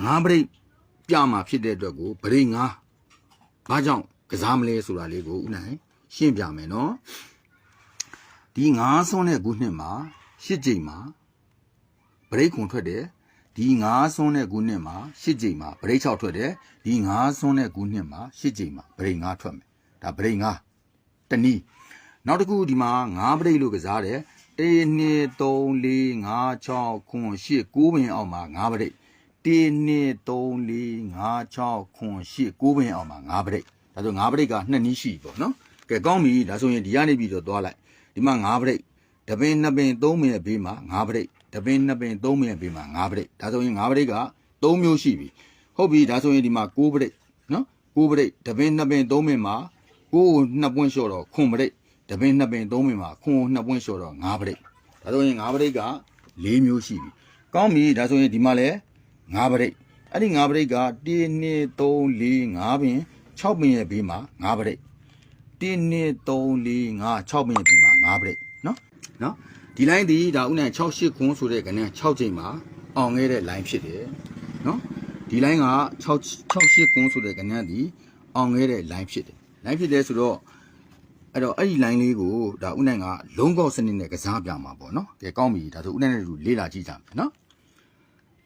ငါးပရိတ်ပြမှာဖြစ်တဲ့အတွက်ကိုပရိတ်ငါးဘာကြောင့်ကစားမလဲဆိုတာလေးကိုဥနိုင်ရှင်းပြမယ်နော်ဒီငါးဆွန်းတဲ့ခုနှစ်မှာရှစ်ကြိမ်မှာပရိတ်ခွန်ထွက်တယ်ဒီငါးဆွန်းတဲ့ခုနှစ်မှာရှစ်ကြိမ်မှာပရိတ်6ထွက်တယ်ဒီငါးဆွန်းတဲ့ခုနှစ်မှာရှစ်ကြိမ်မှာပရိတ်5ထွက်မယ်ဒါပရိတ်5တနည်းနောက်တစ်ခုဒီမှာ5ပရိတ်လို့ကစားတယ်1 2 3 4 5 6 9 8 9ပင်အောင်မှာ5ပရိတ် 1 2 3 4 5 6 9 8 9ပင်အောင်မှာ5ပရိတ်ဒါဆို5ပရိတ်က2နည်းရှိပေါ့နော်ကဲကောင်းပြီဒါဆိုရင်ဒီကနေပြီးတော့သွားလိုက်ဒီမှာ5ပရိတ်တပင်2ပင်3ပင်ရဲ့ဘေးမှာ5ပရိတ်တပင်2ပင်3ပင်ရဲ့ဘေးမှာ5ပရိတ်ဒါဆိုရင်5ပရိတ်က3မျိုးရှိပြီဟုတ်ပြီဒါဆိုရင်ဒီမှာ9ပရိတ်နော်9ပရိတ်တပင်2ပင်3ပင်မှာ9ကို2ပွင့်လျှော့တော့ခွန်ပရိတ်တပင်2ပင်3ပင်မှာခွန်ကို2ပွင့်လျှော့တော့5ပရိတ်ဒါဆိုရင်5ပရိတ်က4မျိုးရှိပြီကောင်းပြီဒါဆိုရင်ဒီမှာလည်း 5ပရိတ်အဲ့ဒီ5ပရိတ်က1 2 3 4 5ပင်6ပင်ရဲ့ဘေးမှာ5ပရိတ်1 2 3 4 5 6ပင်ဒီမှာ5ပရိတ်နော်နော်ဒီလိုင်းဒီဒါဥနဲ့6 8ခွန်းဆိုတဲ့ကဏ္ဍ6ချိန်မှာအောင်ခဲ့တဲ့ line ဖြစ်တယ်နော်ဒီ line က6 6 8ခွန်းဆိုတဲ့ကဏ္ဍဒီအောင်ခဲ့တဲ့ line ဖြစ်တယ် line ဖြစ်တယ်ဆိုတော့အဲ့တော့အဲ့ဒီ line လေးကိုဒါဥနိုင်ကလုံးကောက်စနစ်နဲ့ကစားပြမှာပေါ့နော်ကဲကောင်းပြီဒါဆိုဥနိုင်နဲ့တူလေးလာကြည့်ကြမယ်နော်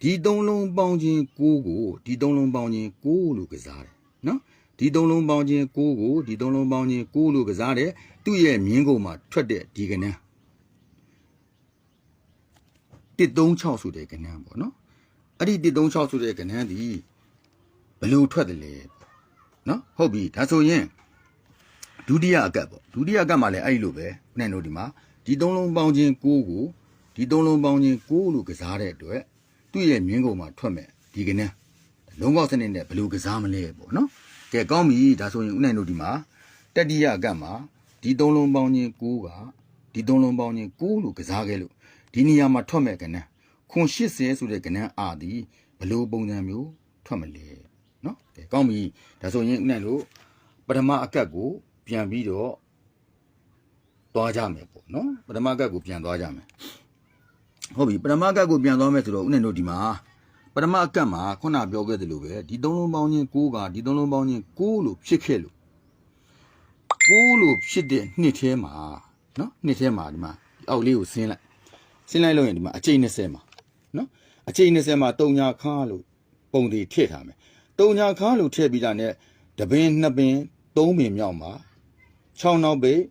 ဒီသုံးလုံးပေါင်းခြင်း6ကိုဒီသုံးလုံးပေါင်းခြင်း6လို့ကစားတယ်နော်ဒီသုံးလုံးပေါင်းခြင်း6ကိုဒီသုံးလုံးပေါင်းခြင်း6လို့ကစားတယ်သူ့ရဲ့မြင်းကုန်မှာထွက်တဲ့ဒီကဏ္ဍ136ဆိုတဲ့ကဏ္ဍပေါ့နော်အဲ့ဒီ136ဆိုတဲ့ကဏ္ဍဒီဘယ်လို့ထွက်တယ်လဲနော်ဟုတ်ပြီဒါဆိုရင်ဒုတိယအကတ်ပေါ့ဒုတိယအကတ်မှာလည်းအဲ့ဒီလိုပဲနဲ့တို့ဒီမှာဒီသုံးလုံးပေါင်းခြင်း6ကိုဒီသုံးလုံးပေါင်းခြင်း6လို့ကစားတဲ့အတွက် သူ့ရဲ့မြင်းကုန်မှာထွက်မယ်ဒီကနေ့လုံးကောက်စနစ်နဲ့ဘယ်လိုကစားမလဲပေါ့နော်ကဲကောင်းပြီဒါဆိုရင်ဦးနိုင်တို့ဒီမှာတတိယကတ်မှာဒီသုံးလုံးပေါင်းချင်း6ကဒီသုံးလုံးပေါင်းချင်း6လို့ကစားခဲ့လို့ဒီနေရာမှာထွက်မဲ့ကဏ္ဍခွန်80ဆိုတဲ့ကဏ္ဍအာသည်ဘယ်လိုပုံစံမျိုးထွက်မလဲနော်ကဲကောင်းပြီဒါဆိုရင်ဦးနိုင်တို့ပထမအကတ်ကိုပြန်ပြီးတော့သွားကြမယ်ပေါ့နော်ပထမအကတ်ကိုပြန်သွားကြမယ် ဟုတ်ပြီပထမအကတ်ကိုပြန်သွားမယ်ဆိုတော့ဥနိုင်တို့ဒီမှာပထမအကတ်မှာခုနပြောခဲ့သလိုပဲဒီသုံးလုံးပေါင်းချင်း6ကဒီသုံးလုံးပေါင်းချင်း6လို့ဖြစ်ခဲ့လို့6လို့ဖြစ်တဲ့နှစ်ထဲမှာနော်နှစ်ထဲမှာဒီမှာဒီအောက်လေးကိုဆင်းလိုက်ဆင်းလိုက်လို့ရင်ဒီမှာအကျိတ်20မှာနော်အကျိတ်20မှာတုံညာခါလို့ပုံတွေထည့်ထားမယ်တုံညာခါလို့ထည့်ပြီးတာနဲ့တပင်နှစ်ပင်သုံးပင်မြောက်မှာ6နောက်ပိတ်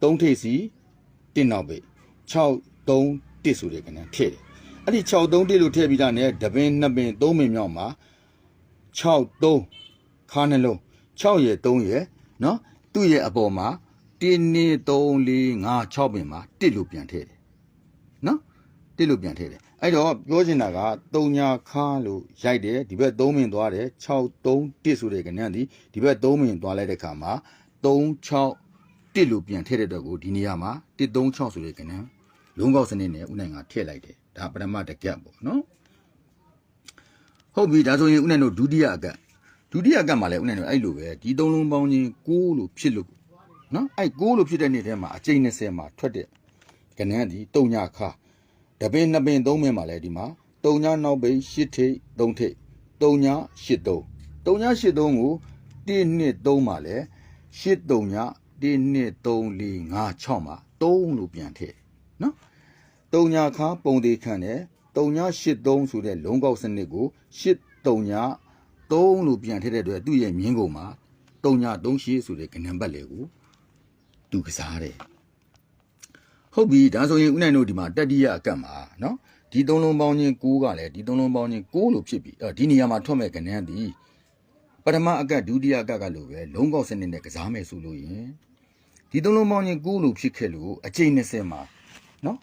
3ထိပ်စီ1နောက်ပိတ်6 3 1ဆိုတဲ့ကဏ္ဍထည့်တယ်အဲ့ဒီ6 3 1လို့ထည့်ပြီးတာနဲ့တပင်2ပင်3ပင်မြောက်မှာ6 3ခါနှလုံး6ရယ်3ရယ်နော်သူ့ရဲ့အပေါ်မှာ1 2 3 4 5 6ပင်မှာ1လို့ပြန်ထည့်တယ်နော်1လို့ပြန်ထည့်တယ်အဲ့တော့ပြောချင်တာက3ညာခါလို့ရိုက်တယ်ဒီဘက်3ပင်သွားတယ်6 3 1ဆိုတဲ့ကဏ္ဍဒီဒီဘက်3ပင်သွားလိုက်တဲ့ခါမှာ3 6 1လို့ပြန်ထည့်တဲ့အတွက်ကိုဒီနေရာမှာ1 3 6ဆိုတဲ့ကဏ္ဍ လုံးကောက်စနစ်နဲ့ဥနိုင်ကထည့်လိုက်တယ်ဒါပထမတစ်ကက်ပေါ့နော်ဟုတ်ပြီဒါဆိုရင်ဥနိုင်တို့ဒုတိယအကက်ဒုတိယအကက်မှာလည်းဥနိုင်တို့အဲ့လိုပဲဒီသုံးလုံးပေါင်းချင်း6လို့ဖြစ်လို့နော်အဲ့6လို့ဖြစ်တဲ့နေ့ထဲမှာအကျိန်20မှာထွက်တဲ့ကဏ္ဍဒီတုံညာခါတပင်နှစ်ပင်သုံးပင်မှာလည်းဒီမှာတုံညာနောက်ပိရှစ်ထိပ်သုံးထိပ်တုံညာရှစ်သုံးတုံညာရှစ်သုံးကို1နှစ်3မှာလည်းရှစ်တုံညာ1နှစ်3 4 5 6မှာ3လို့ပြန်ထည့် နော်တုံညာခါပုံသေးခန့်တယ်တုံညာ83ဆိုတဲ့လုံးကောက်စနစ်ကို8တုံညာ3လို့ပြန်ထည့်တဲ့အတွက်သူ့ရဲ့မြင်းကုန်မှာတုံညာ38ဆိုတဲ့ကဏ္ဍပတ်လေကိုသူကစားတယ်ဟုတ်ပြီဒါဆိုရင်ဥနိုင်တို့ဒီမှာတတိယအကတ်မှာနော်ဒီသုံးလုံးပေါင်းချင်း6ကလည်းဒီသုံးလုံးပေါင်းချင်း6လို့ဖြစ်ပြီအဲ့ဒီနေရာမှာထွက်မဲ့ကဏ္ဍဒီပထမအကတ်ဒုတိယအကတ်ကလို့ပဲလုံးကောက်စနစ်နဲ့ကစားမယ်ဆိုလို့ရင်ဒီသုံးလုံးပေါင်းချင်း6လို့ဖြစ်ခဲ့လို့အချိန်20မှာ နော်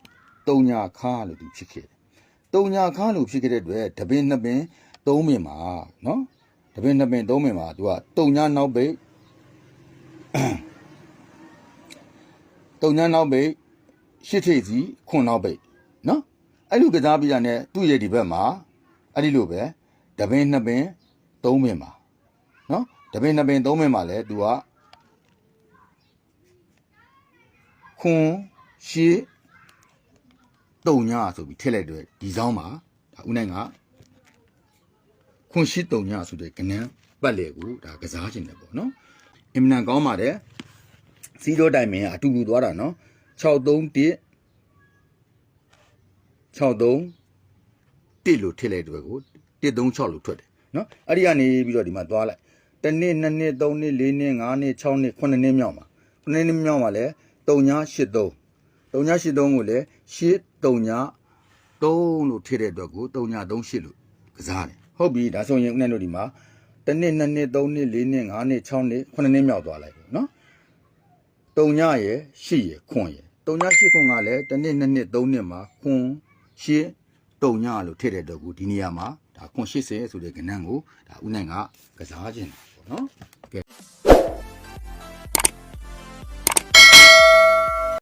တုံညာခါလို့သူဖြစ်ခဲ့တယ်။တုံညာခါလို့ဖြစ်ခဲ့တဲ့အတွက်တပင်နှစ်ပင်သုံးပင်မှာနော်တပင်နှစ်ပင်သုံးပင်မှာသူကတုံညာနောက်ပိတ်တုံညာနောက်ပိတ်ရှစ်ထိပ်စီခွန်နောက်ပိတ်နော်အဲ့လိုကစားပြရတဲ့သူ့ရဲ့ဒီဘက်မှာအဲ့ဒီလိုပဲတပင်နှစ်ပင်သုံးပင်မှာနော်တပင်နှစ်ပင်သုံးပင်မှာလဲသူကခွန်ရှစ် တုံညာဆိုပြီးထည့်လိုက်တဲ့ဒီဆောင်မှာဒါဦးနိုင်ကခွန်ရှိတုံညဆိုတဲ့ကဏ္ဍပတ်လေကိုဒါကစားခြင်းတယ်ပေါ့နော်အင်မနန်ကောင်းပါတယ်စီးတော့တိုင်မင်းကအတူတူသွားတာနော်631 63တစ်လို့ထည့်လိုက်တဲ့ကို136လို့ထွက်တယ်နော်အဲ့ဒီကနေပြီးတော့ဒီမှာသွားလိုက်တစ်နှစ်နှစ်နှစ်သုံးနှစ်လေးနှစ်ငါးနှစ်6နှစ်9နှစ်မြောက်မှာ9နှစ်မြောက်မှာလဲ3983 3983ကိုလ ည်း839 3လို့ထည့်တဲ့အတွက်ကို3938လို့ကစားတယ်ဟုတ်ပြီဒါဆိုရင်ဦးနဲ့တို့ဒီမှာတစ်နှစ်နှစ်နှစ်သုံးနှစ်လေးနှစ်ငါးနှစ်6နှစ်9နှစ်မြောက်သွားလိုက်ပေါ့နော်3ညရယ်8ရယ်ခွန်ရယ်3ည8ခွန်ကလည်းတစ်နှစ်နှစ်နှစ်3နှစ်မှာခွန်8 3ညလို့ထည့်တဲ့အတွက်ကိုဒီနေရာမှာဒါခွန်80ဆိုတဲ့ကဏ္ဍကိုဒါဦးနိုင်ကကစားခြင်းတယ်ပေါ့နော်